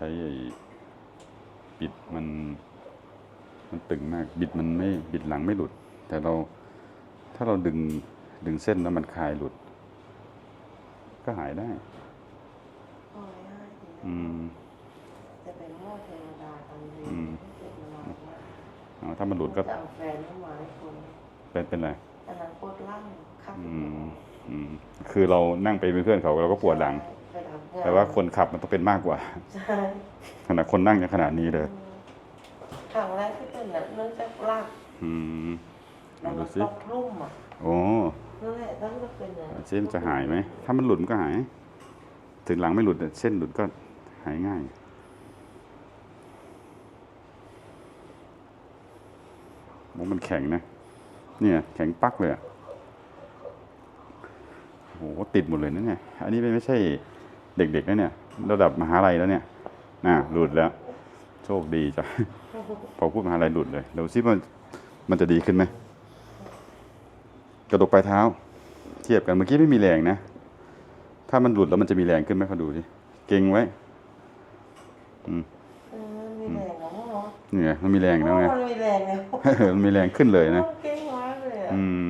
ช้ไอ้บิดมัน มันตึงมาก บิดมันไม่บิดหลังไม่หลุด แต่เราถ้าเราดึงดึงเส้นแล้วมันคลายหลุด ก็หายได้โอ้ยง่ายดีอืมจะเป็นโม่เทวดาตอนเรียนอืมเจ็บมานานมากเอาถ้ามันหลุดก็จะเอาแฟนเข้ามาให้คนเป็นเป็นไรอันนั้นปวดหล่างขับอืมอืมคือเรานั่งไปเป็นเพื่อนเขาเราก็ปวดหลังไปทำงน แต่ว่าคนขับมันต้องเป็นมากกว่าใช่ขนาดคนนั่งยังขนาดนี้เลยครั้งแรกที่เป็นน่ะเนื่องจากลากอืมแล้วดูมันสิตกลุ่มอะโอ้นั่นแหละตั้งแต่เป็นน่ะเส้นจะหายไหมถ้ามันหลุดมันก็หาย ถึงหลังไม่หลุดเนี่ยเส้นหลุดก็หายง่าย มันแข็งนะ เนี่ย แข็งปักเลยอะโอ้โหติดหมดเลยนะเนี่ย อันนี้ไม่ใช่ เด็กๆนะเนี่ยระดับมหาลัยแล้วเนี่ยน่ะหลุดแล้ว โชคดีจ้ะพอพูดมหาลัยหลุดเลยเดี๋ยวซิมันมันจะดีขึ้นไหมกระดกปลายเท้า เทียบกันเมื่อกี้ไม่มีแรงนะ ถ้ามันหลุดแล้วมันจะมีแรงขึ้นไหมเขาดูสิเก่งไว้อืมเออมีแรงแล้วเนาะนี่ไงมันมีแรงแล้วไงมันมีแรงแล้วมันมีแรงขึ้นเลยนะเก่งมากเลยอะอืม